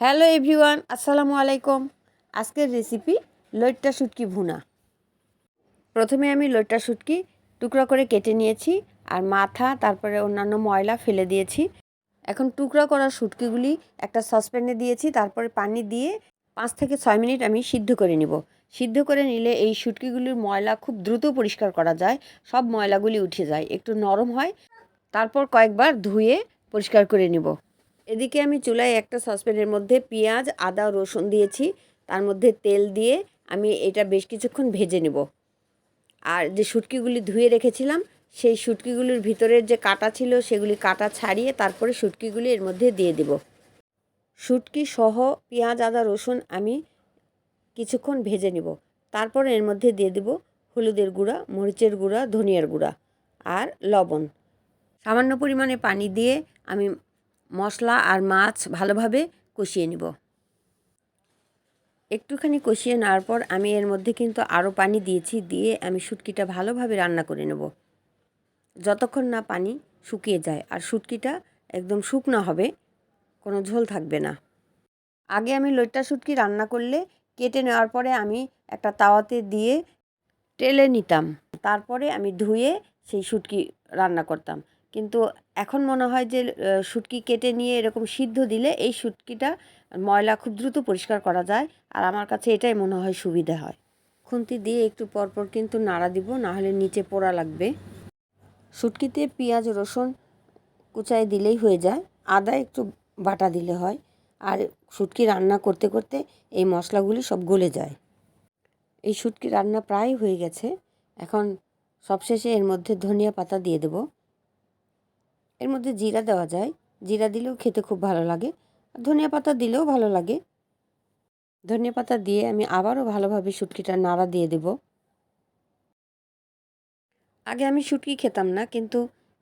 Hello everyone, আসসালামু আলাইকুম। আজকের রেসিপি লইট্টা শুটকি ভুনা। প্রথমে আমি লইট্টা শুটকি টুকরা করে কেটে নিয়েছি আর মাথা, তারপরে অন্যান্য ময়লা ফেলে দিয়েছি। এখন টুকরা করা শুটকিগুলি একটা সসপ্যানে দিয়েছি, তারপরে পানি দিয়ে পাঁচ থেকে ছয় মিনিট আমি সিদ্ধ করে নিব। সিদ্ধ করে নিলে এই শুটকিগুলির ময়লা খুব দ্রুত পরিষ্কার করা যায়, সব ময়লাগুলি উঠে যায়, একটু নরম হয়, তারপর কয়েকবার ধুয়ে পরিষ্কার করে নিব। এদিকে আমি চুলায় একটা সসপ্যানের মধ্যে পেঁয়াজ, আদা, রসুন দিয়েছি। তার মধ্যে তেল দিয়ে আমি এটা বেশ কিছুক্ষণ ভেজে নেব। আর যে শুটকিগুলি ধুয়ে রেখেছিলাম, সেই শুটকিগুলির ভিতরের যে কাটা ছিল, সেগুলি কাটা ছাড়িয়ে তারপরে শুটকিগুলি এর মধ্যে দিয়ে দেব। শুটকি সহ পেঁয়াজ, আদা, রসুন আমি কিছুক্ষণ ভেজে নিব। তারপর এর মধ্যে দিয়ে দেব হলুদের গুঁড়া, মরিচের গুঁড়া, ধনিয়ার গুঁড়া আর লবণ। সামান্য পরিমাণে পানি দিয়ে আমি মশলা আর মাছ ভালোভাবে কষিয়ে নিব। একটুখানি কষিয়ে নেওয়ার পর আমি এর মধ্যে কিন্তু আরও পানি দিয়েছি, দিয়ে আমি শুটকিটা ভালোভাবে রান্না করে নেব। যতক্ষণ না পানি শুকিয়ে যায়, আর শুটকিটা একদম শুকনো হবে, কোনো ঝোল থাকবে না। আগে আমি লইট্টা শুটকি রান্না করলে কেটে নেওয়ার পরে আমি একটা তাওয়াতে দিয়ে টেলে নিতাম। তারপরে আমি ধুয়ে সেই শুটকি রান্না করতাম। কিন্তু এখন মনে হয় যে শুটকি কেটে নিয়ে এরকম সিদ্ধ দিলে এই শুটকিটা ময়লা খুব দ্রুত পরিষ্কার করা যায়। আর আমার কাছে এটাই মনে হয় সুবিধা হয়। খুন্তি দিয়ে একটু পরপর কিন্তু নাড়া দিব, নাহলে নিচে পোড়া লাগবে। শুটকিতে পেঁয়াজ, রসুন কুচায় দিলেই হয়ে যায়। আদা একটু বাটা দিলে হয়। আর শুটকি রান্না করতে করতে এই মশলাগুলি সব গলে যায়। এই শুটকি রান্না প্রায় হয়ে গেছে। এখন সবশেষে এর মধ্যে ধনিয়া পাতা দিয়ে দেবো। এর মধ্যে জিরা দেওয়া যায়। জিরা দিলেও খেতে খুব ভালো লাগে। ধনিয়া পাতা দিলেও ভালো লাগে। ধনিয়া পাতা দিয়ে আমি আবারও ভালোভাবে শুটকিটা নাড়া দিয়ে দেব। আগে আমি শুটকি খেতাম না, কিন্তু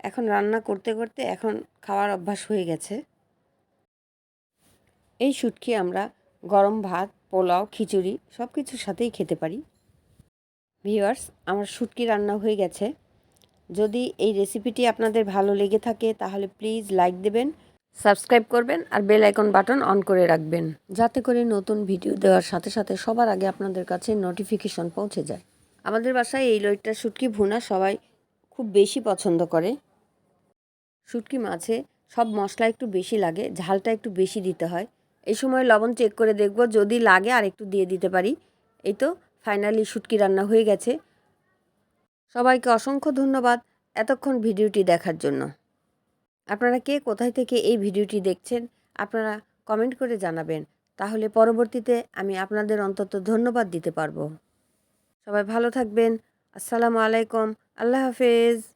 এখন রান্না করতে করতে এখন খাওয়ার অভ্যাস হয়ে গেছে। এই শুটকি আমরা গরম ভাত, পোলাও, খিচুড়ি সব কিছুর সাথেই খেতে পারি। ভিওয়ার্স আমার শুটকি রান্না হয়ে গেছে। যদি এই রেসিপিটি আপনাদের ভালো লেগে থাকে, তাহলে প্লিজ লাইক দেবেন সাবস্ক্রাইব করবেন, আর বেল আইকন বাটন অন করে রাখবেন, যাতে করে নতুন ভিডিও দেওয়ার সাথে সাথে সবার আগে আপনাদের কাছে নোটিফিকেশন পৌঁছে যায়। আমাদের বাসায় এই লইটটা শুটকি ভুনা সবাই খুব বেশি পছন্দ করে। শুটকি মাছে সব মশলা একটু বেশি লাগে, ঝালটা একটু বেশি দিতে হয়। এই সময় লবণ চেক করে দেখব, যদি লাগে আর একটু দিয়ে দিতে পারি। এই তো ফাইনালি শুটকি রান্না হয়ে গেছে। সবাইকে অসংখ্য ধন্যবাদ এতক্ষণ ভিডিওটি দেখার জন্য। আপনারা কে কোথায় থেকে এই ভিডিওটি দেখছেন, আপনারা কমেন্ট করে জানাবেন। তাহলে পরবর্তীতে আমি আপনাদের অন্তত ধন্যবাদ দিতে পারব। সবাই ভালো থাকবেন। আসসালামু আলাইকুম। আল্লাহ হাফেজ।